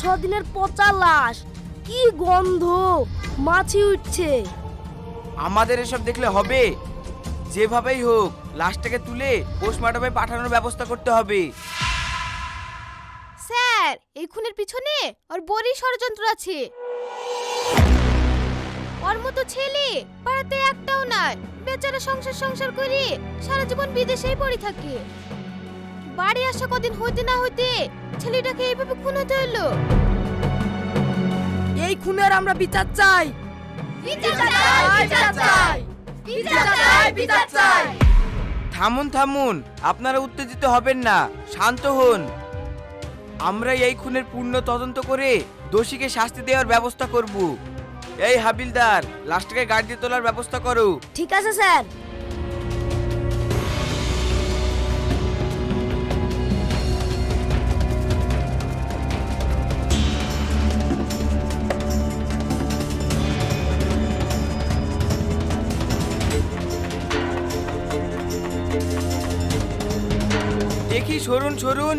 ছয় ছ দিনের পচা লাশ। কি গন্ধ মাছি উঠছে। আমাদের এসব দেখলে হবে। যেভাবেই হোক লাশটাকে তুলে পোস্টমর্টমে পাঠানোর ব্যবস্থা করতে হবে। স্যার এই খুনের পিছনে ওর বড়ই ষড়যন্ত্র আছে। ওর মতো ছেলে পাড়াতে একটাও নয়। বেচারা সংসার সংসার করে সারা জীবন বিদেশেই পড়ে থাকে। বাড়ি আসা কদিন হইতে না হইতে ছেলেটাকে এইভাবে খুন হতে হলো এই খুনের আমরা বিচার চাই। থামুন থামুন আপনারা উত্তেজিত হবেন না শান্ত হন। আমরা এই খুনের পূর্ণ তদন্ত করে দোষীকে শাস্তি দেওয়ার ব্যবস্থা করব। এই হাবিলদার লাশটাকে গাড়ি দিয়ে তোলার ব্যবস্থা করো। ঠিক আছে স্যার। সরুন সরুন।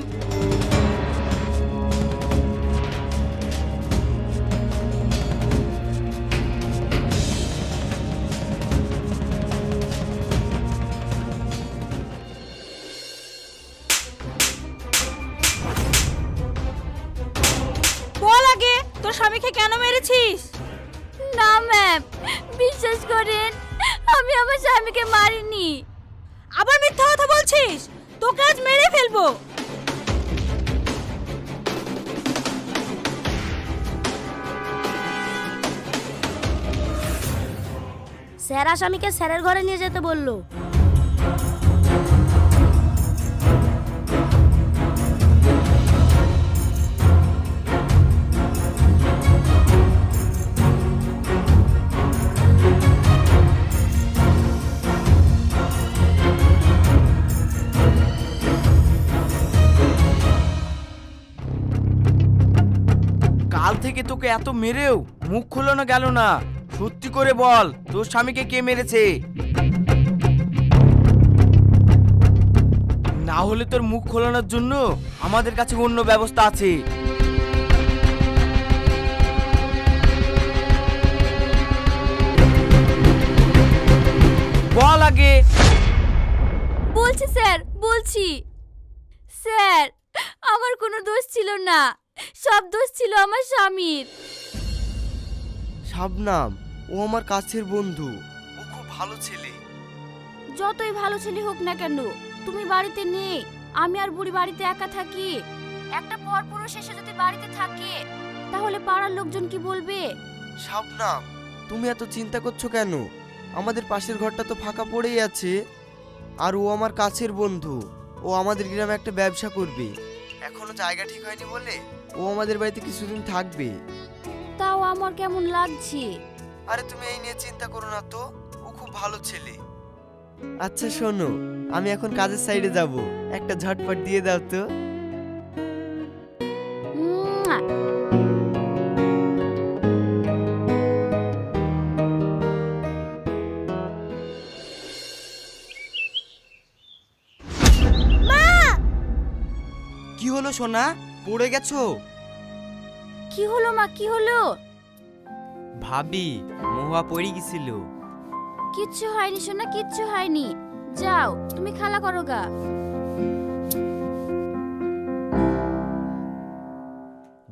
বল আগে তোর স্বামীকে কেন মেরেছিস? না ম্যাম বিশ্বাস করেন আমি আমার স্বামীকে মারিনি। আবার মিথ্যা কথা বলছিস? তোকে আজ মেরে ফেলব। স্যার আসামিকে স্যারের ঘরে নিয়ে যেতে বলল। তোকে এত মেরেও মুখ খোলানো গেল না। সত্যি করে বল, তোর স্বামীকে কে মেরেছে? না হলে তোর মুখ খোলানোর জন্য আমাদের কাছে অন্য ব্যবস্থা আছে। বল আগে। বলছি, স্যার বলছি। স্যার, আমার কোনো দোষ ছিল না। সব দোষ ছিল আমার স্বামীর। শাবনাম ও আমার কাছের বন্ধু। ও খুব ভালো ছেলে। যতই ভালো ছেলে হোক না কেন তুমি বাড়িতে নেই আমি আর বুড়ি বাড়িতে একা থাকি। একটা পর পুরুষ এসে যদি বাড়িতে থাকে তাহলে পাড়ার লোকজন কি বলবে? শাবনাম তুমি এত চিন্তা করছ কেন? আমাদের পাশের ঘরটা তো ফাঁকা পড়েই আছে। আর ও আমার কাছের বন্ধু ও আমাদের গ্রামে একটা ব্যবসা করবে। এখনও জায়গা ঠিক হয়নি বলে ও আমাদের বাড়িতে কিছুদিন থাকবে। তাও আমার কেমন লাগছে? আরে তুমি এই নিয়ে চিন্তা করো না তো ও খুব ভালো ছেলে। আচ্ছা শোনো আমি এখন কাজের সাইডে যাব। একটা ঝটপট দিয়ে দাও তো। কি হলো সোনা? পড়ে গেছো? কি হলো মা কি হলো? ভাবি মহুয়া পড়ে গেছিল। কিচ্ছু হয়নি সোনা কিচ্ছু হয়নি। যাও তুমি খেলা করো গা।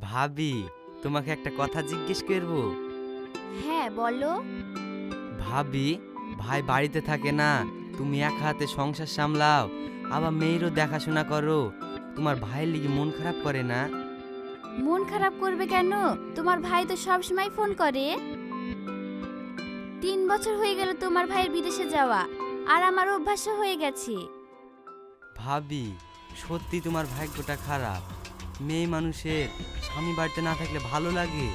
ভাবি তোমাকে একটা কথা জিজ্ঞেস করব? হ্যাঁ বলো। ভাবি ভাই বাড়িতে থাকে না তুমি এক হাতে সংসার সামলাও আবার মেয়েরও দেখাশোনা করো। তোমার ভাইয়ের লিগে মন খারাপ করে না? মন খারাপ করবে কেন? তোমার ভাই তো সব সময় ফোন করে। তিন বছর হয়ে গেল তোমার ভাইয়ের বিদেশে যাওয়া আর আমার অভ্যাসও হয়ে গেছে। ভাবি সত্যি তোমার ভাগ্যটা খারাপ। মেয়ে মানুষের স্বামী বাড়িতে না থাকলে ভালো লাগে?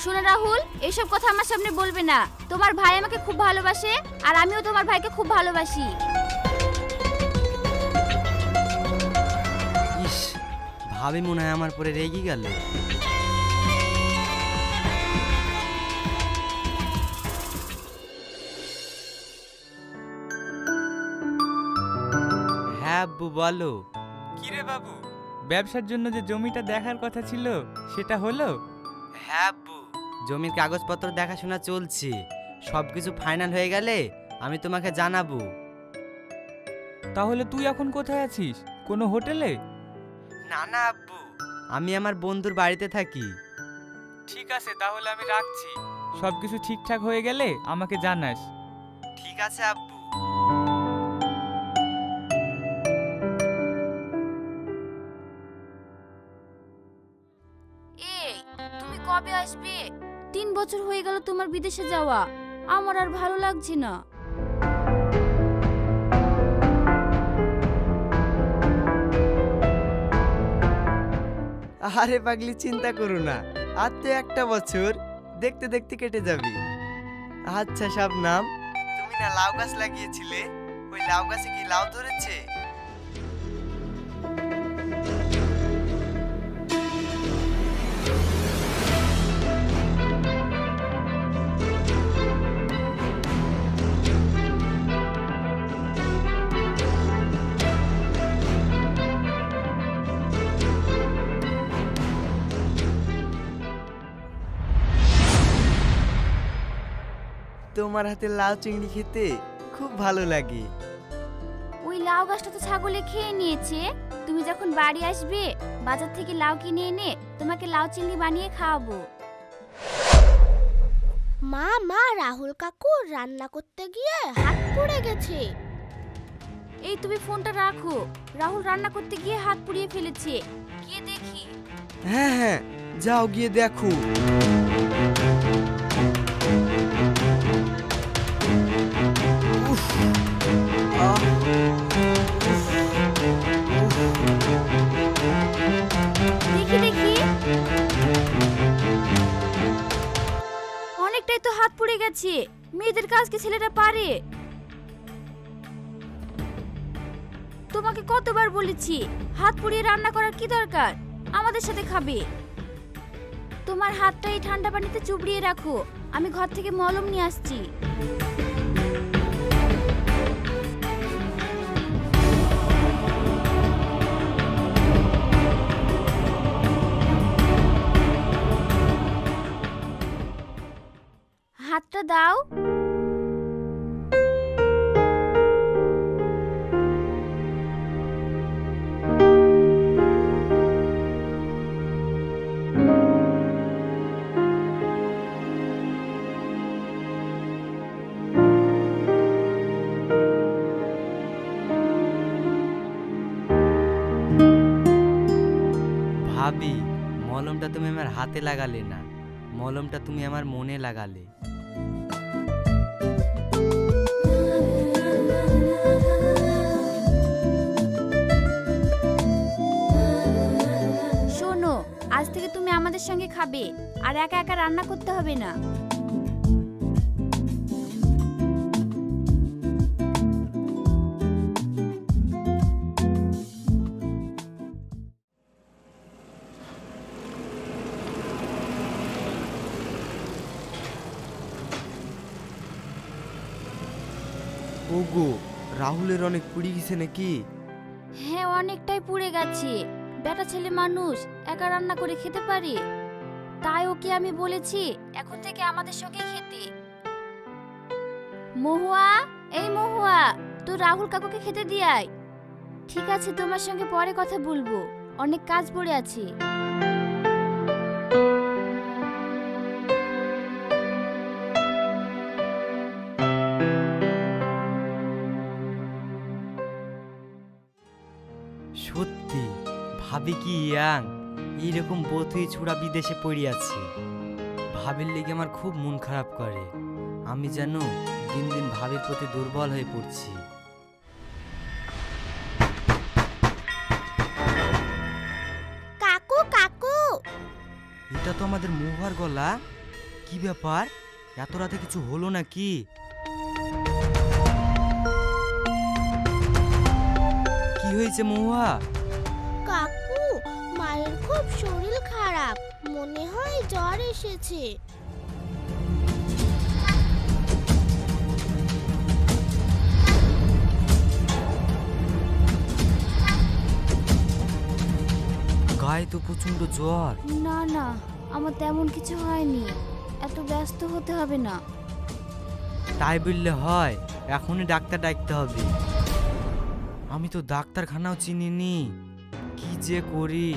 শোনো রাহুল এসব কথা আমার সামনে বলবে না। তোমার ভাই আমাকে খুব ভালোবাসে আর আমিও তোমার ভাইকে খুব ভালোবাসি। ভাবি মনে হয় আমার পরে রেগে গেল। হ্যাঁ আব্বু বলো। কিরে বাবু? ব্যবসার জন্য যে জমিটা দেখার কথা ছিল সেটা হলো? হ্যাঁ আব্বু। জমির কাগজপত্র দেখাশোনা চলছে। সব কিছু ফাইনাল হয়ে গেলে আমি তোমাকে জানাব। তাহলে তুই এখন কোথায় আছিস? কোনো হোটেলে? না না আব্বু। আমি আমার বন্ধুর বাড়িতে থাকি। ঠিক আছে তাহলে আমি রাখছি। সব কিছু ঠিকঠাক হয়ে গেলে আমাকে জানাস। ঠিক আছে আব্বু। এই তুমি কবে আসবে? তিন বছর হয়ে গেল তোমার বিদেশে যাওয়া। আমার আর ভালো লাগছে না। আরে পাগলি, চিন্তা করো না। আর তো একটা বছর, দেখতে দেখতে কেটে যাবে। আচ্ছা সব নাম তুমি না লাউ গাছ লাগিয়েছিলে? ওই লাউ গাছে কি লাউ ধরেছে? তোমার হাতে লাউ চিংড়ি খেতে খুব ভালো লাগে। ওই লাউ গাছটা তো ছাগলে খেয়ে নিয়েছে। তুমি যখন বাড়ি আসবে বাজার থেকে লাউ কিনে এনে তোমাকে লাউ চিংড়ি বানিয়ে খাওয়াবো। মা মা রাহুল কাকু রান্না করতে গিয়ে হাত পড়ে গেছে। এই তুমি ফোনটা রাখো। রাহুল রান্না করতে গিয়ে হাত পুড়িয়ে ফেলেছে। গিয়ে দেখি। হ্যাঁ হ্যাঁ যাও গিয়ে দেখো। অনেকটাই তো হাত পুড়ে গেছে। মেয়েদের কাজ কি ছেলেরা পারে? তোমাকে কতবার বলেছি, হাত পুড়িয়ে রান্না করার কি দরকার? আমাদের সাথে খাবে। তোমার হাতটা এই ঠান্ডা পানিতে চুবড়িয়ে রাখো। আমি ঘর থেকে মলম নিয়ে আসছি। দাও। ভাবি মলমটা তুমি আমার হাতে লাগালে না। মলমটা তুমি আমার মনে লাগালে। খাবে আর একা একা রান্না করতে হবে না। ওগো রাহুলের অনেক পুড়ি গেছে নাকি? হ্যাঁ অনেকটাই পুড়ে গেছে। বেটা ছেলে মানুষ একা রান্না করে খেতে পারে? তাই ওকে আমি বলেছি, এখন থেকে আমাদের সঙ্গে খেতে। মহুয়া, এই মহুয়া তো রাহুল কাকুকে খেতে দিয়াই ঠিক আছে, তোমার সঙ্গে পরে কথা বলব। অনেক কাজ পড়ে আছে। সত্যি, ভাবি কি ইয়াং? এইরকম বতুই ছুড়া বিদেশে পড়িয়াছে ভাবির লেগে আমার খুব মন খারাপ করে। আমি যেন দিন দিন ভাবির প্রতি দুর্বল হয়ে পড়ছি। কাকু কাকু! এটা তো আমাদের মহুয়ার গলা। কি ব্যাপার? এত রাতে কিছু হলো নাকি? কি হয়েছে মহুয়া? মায়ের খুব শরীর খারাপ। মনে হয় জ্বর এসেছে। গায়ে তো প্রচণ্ড জ্বর। না না আমার তেমন কিছু হয়নি। এত ব্যস্ত হতে হবে না। তাই বললে হয় এখনই ডাক্তার ডাকতে হবে। আমি তো ডাক্তারখানাও চিনিনি। কি যে করি?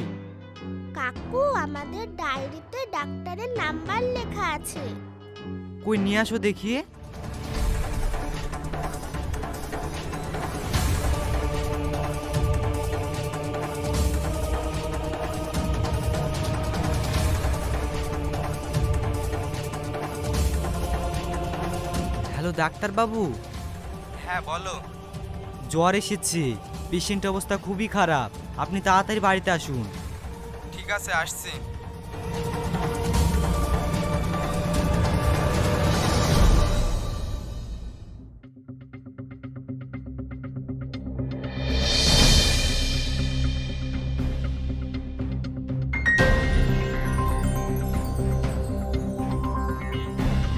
কাকু আমাদের ডায়েরিতে ডাক্তারের নাম্বার লেখা আছে। কই নিয়ে আসো দেখি। হ্যালো ডাক্তার বাবু হ্যাঁ বলো। জ্বর এসেছে। পেশেন্ট অবস্থা খুবই খারাপ। আপনি তাড়াতাড়ি বাড়িতে আসুন। ঠিক আছে আসছি।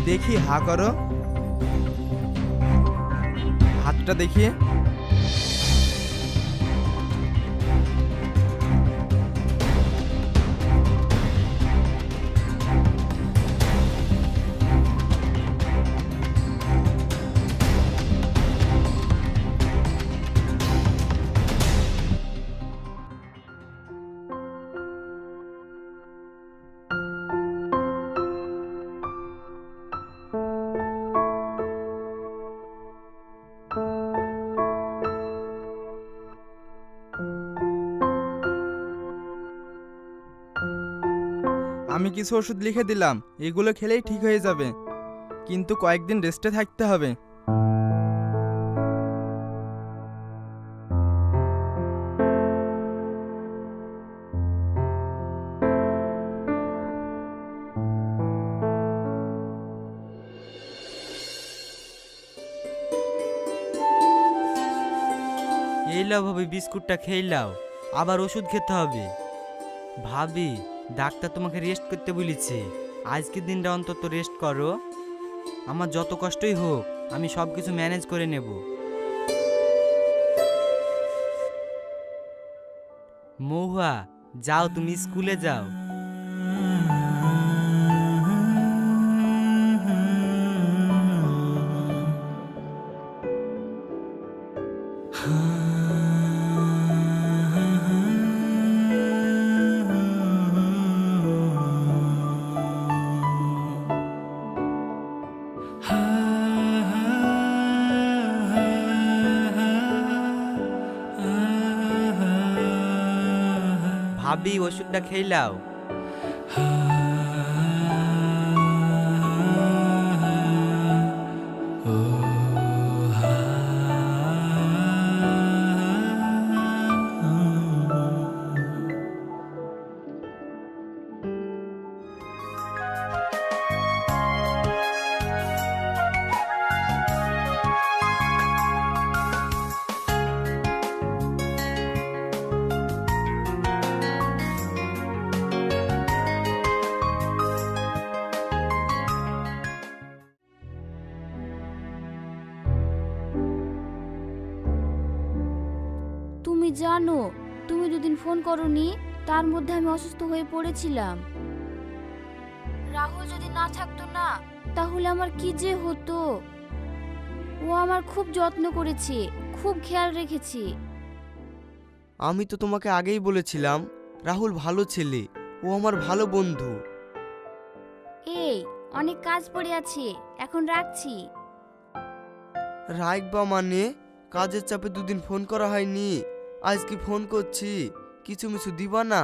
দেখি হা করো। হাতটা দেখি কিছু ওষুধ লিখে দিলাম, এগুলো খেলেই ঠিক হয়ে যাবে। কিন্তু কয়েকদিন রেস্টে থাকতে হবে। এই লাও ভাবি, বিস্কুটটা খেয়ে লাও, আবার ওষুধ খেতে হবে। ভাবি ডাক্তার তোমাকে রেস্ট করতে বলেছে। আজকের দিনটা অন্তত রেস্ট করো। আমার যত কষ্টই হোক, আমি সব কিছু ম্যানেজ করে নেব। মহুয়া, যাও, তুমি স্কুলে যাও। ভাবি ওষুধটা খেয়ে লাও জানো তুমি দুদিন ফোন করনি তার মধ্যে আমি অসুস্থ হয়ে পড়েছিলাম। রাহুল যদি না থাকতো না তাহলে আমার কি যে হতো? ও আমার খুব যত্ন করেছে খুব খেয়াল রেখেছে। আমি তো তোমাকে আগেই বলেছিলাম রাহুল ভালো ছেলে ও আমার ভালো বন্ধু। এই অনেক কাজ পড়ে আছে এখন রাখছি। রাইকবা মানে কাজের চাপে দুদিন ফোন করা হয়নি। আজকে ফোন করছি। কিছু মিছু দিবা না?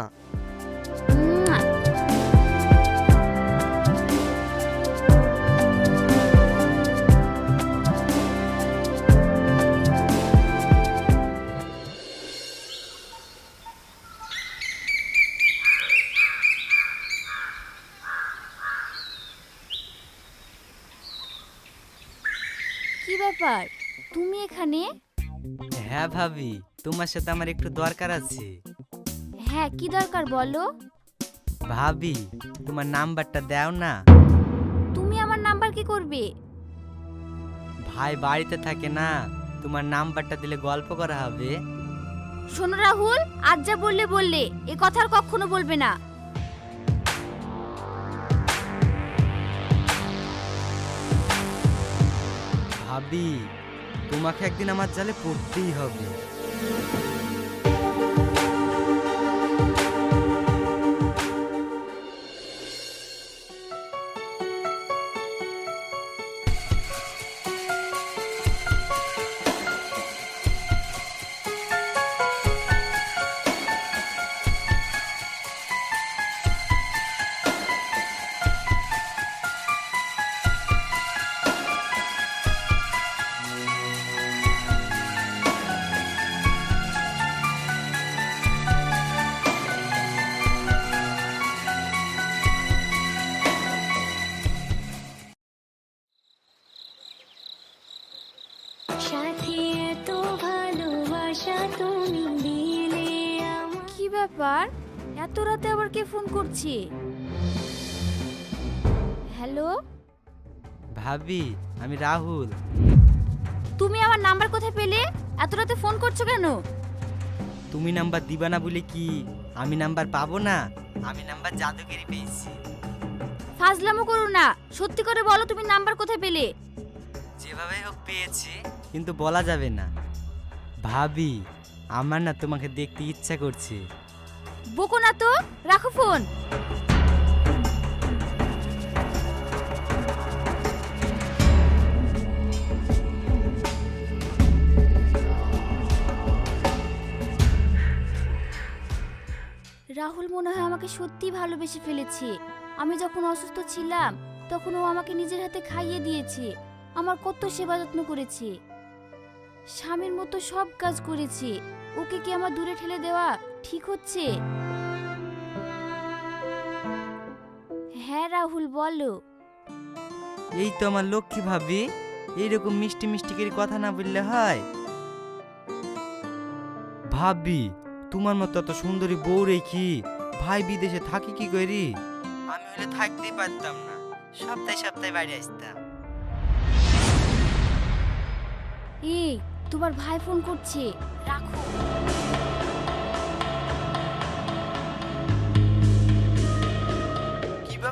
কি ব্যাপার? তুমি এখানে? হ্যাঁ ভাবি তোমার সাথে আমার একটু দরকার আছে। হ্যাঁ কি দরকার বলো? ভাবি তোমার নাম্বারটা দাও না। তুমি আমার নাম্বার কি করবে? ভাই বাড়িতে থাকে না তোমার নাম্বারটা দিলে গল্প করা হবে। শোনো রাহুল আজ যা বললে বললে এ কথা আর কখনো বলবে না। ভাবি তোমাকে একদিন আমার জালে পড়তেই হবে। ব্যাপার এত রাতে আবার কে ফোন করছে? হ্যালো? ভাবি আমি রাহুল। তুমি আমার নাম্বার কোথায় পেলে? এত রাতে ফোন করছ কেন? তুমি নাম্বার দিবা না বলে কি? আমি নাম্বার পাবো না? আমি নাম্বার জাদুগিরি পেয়েছি। ফাজলামো করো না। সত্যি করে বলো তুমি নাম্বার কোথায় পেলে? যেভাবে হোক পেয়েছি কিন্তু বলা যাবে না। ভাবি আমার না তোমাকে দেখতে ইচ্ছা করছে। বকো না তো, রাখো ফোন। রাহুল মনে হয় আমাকে সত্যি ভালোবেসে ফেলেছে। আমি যখন অসুস্থ ছিলাম, তখন ও আমাকে নিজের হাতে খাইয়ে দিয়েছে। আমার কত সেবা যত্ন করেছে। স্বামীর মতো সব কাজ করেছে। ওকে কি আমার দূরে ঠেলে দেওয়া ঠিক হচ্ছে? হ্যাঁ রাহুল বলো। এই তো আমার লক্ষ্মী ভাবি। এইরকম মিষ্টি মিষ্টি করে কথা না বললে হয়? ভাবি তোমার মতো এত সুন্দরী বউ রেখি ভাই বিদেশে থাকি কি করি? আমি হলে থাকতেই পারতাম না। সপ্তাহে সপ্তাহে বাড়ি আসতাম। এই তোমার ভাই ফোন করছে। রাখো।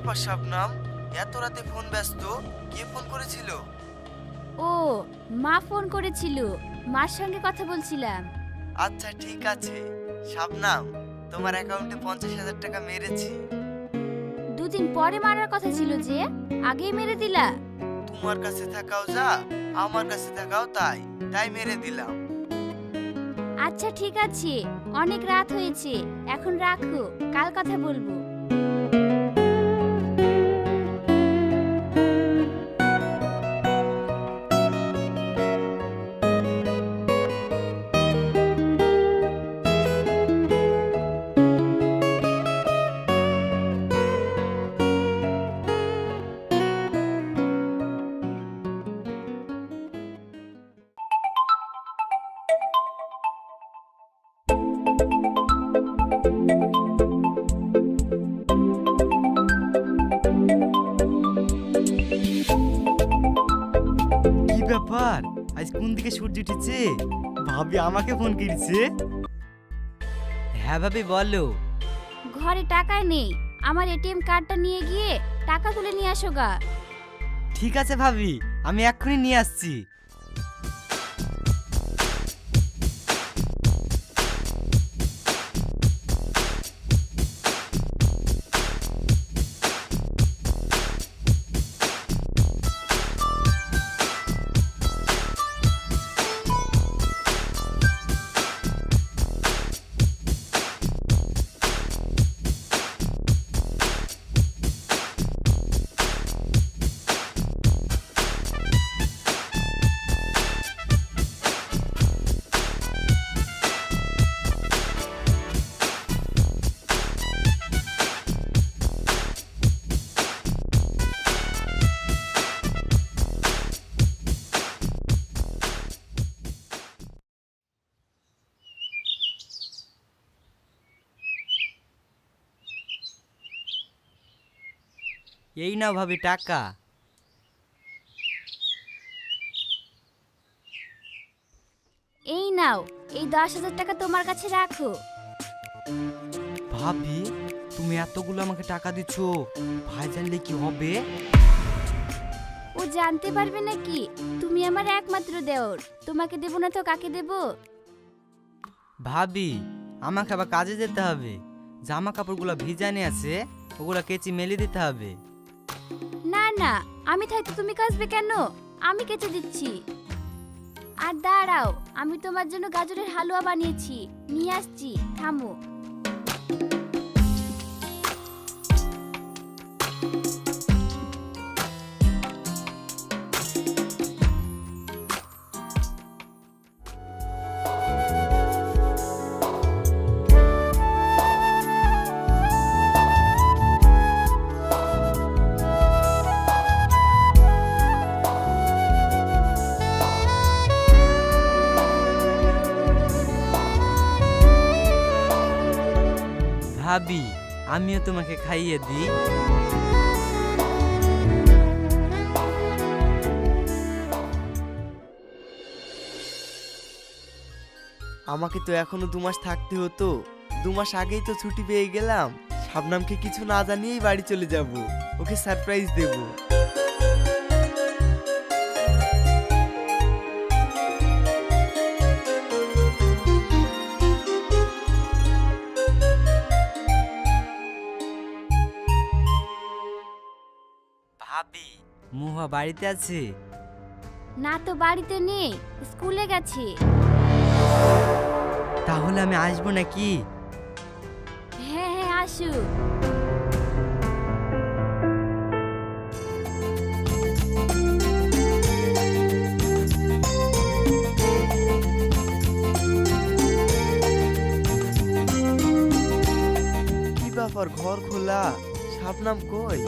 ব্যাপার শাবনাম এত রাতে ফোন ব্যস্ত কে ফোন করেছিল? ও মা ফোন করেছিল মার সঙ্গে কথা বলছিলাম। আচ্ছা ঠিক আছে। শাবনাম তোমার অ্যাকাউন্টে পঞ্চাশ হাজার টাকা মেরেছি। দুদিন পরে মারার কথা ছিল যে আগেই মেরে দিলা। তোমার কাছে থাকাও যা আমার কাছে থাকাও তাই তাই মেরে দিলাম। আচ্ছা ঠিক আছে। অনেক রাত হয়েছে এখন রাখো কাল কথা বলব। উঠেছে ভাবি আমাকে ফোন করেছে। হ্যাঁ ভাবি বলো। ঘরে টাকা নেই। আমার এটিএম কার্ডটা নিয়ে গিয়ে টাকা তুলে নিয়ে আসো গা। ঠিক আছে ভাবি আমি এক্ষুনি নিয়ে আসছি। এই নাও ভাবি টাকা। এই নাও এই দশ হাজার টাকা তোমার কাছে রাখো। ভাবি তুমি এতগুলো আমাকে টাকা দিচ্ছ ভাই জানলে কি হবে? ও জানতে পারবে নাকি? তুমি আমার একমাত্র দেওর। তোমাকে দেবো না তো কাকে দেবো? ভাবি আমাকে আবার কাজে যেতে হবে। জামা কাপড়গুলো ভিজানে আছে ওগুলো কেচি মেলে দিতে হবে। না না, আমি থাকতে তুমি কাজবে কেন? আমি কেচে দিচ্ছি। আর দাঁড়াও, আমি তোমার জন্য গাজরের হালুয়া বানিয়েছি। নিয়ে আসছি, থামো। ভাবি, আমিও তোমাকে খাইয়ে দিই। আমাকে তো এখনও দু মাস থাকতে হতো। দু মাস আগেই তো ছুটি পেয়ে গেলাম। শাবনামকে কিছু না জানিয়েই বাড়ি চলে যাব। ওকে সারপ্রাইজ দেব। মুহা বাড়িতে আছে? না তো বাড়িতে নেই। স্কুলে গেছে। তাহলে আমি আসব নাকি? হ্যাঁ হ্যাঁ আসু। কি ব্যাপার ঘর খোলা? শাবনাম কই?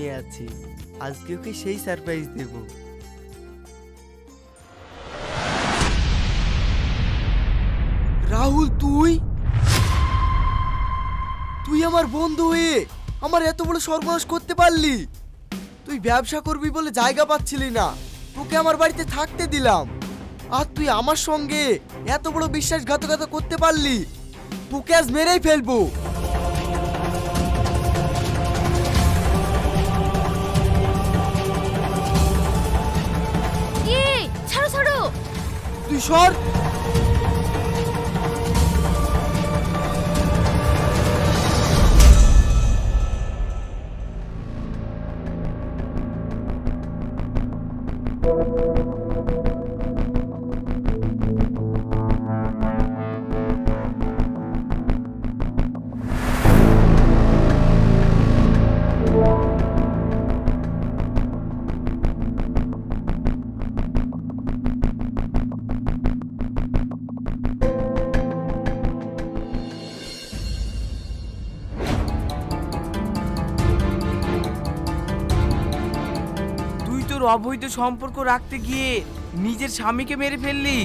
ঘুমিয়ে আছে। আজকে ওকে সেই সারপ্রাইজ দেবো? রাহুল, তুই? তুই আমার বন্ধু হয়ে আমার এত বড় সর্বনাশ করতে পারলি? তুই ব্যবসা করবি বলে জায়গা পাচ্ছিলি না। তোকে আমার বাড়িতে থাকতে দিলাম। আর তুই আমার সঙ্গে এত বড় বিশ্বাসঘাতকতা করতে পারলি? তোকে আজ মেরেই ফেলব। তুই সর তুই তোর অবৈধ সম্পর্ক রাখতে গিয়ে নিজের স্বামীকে মেরে ফেললি।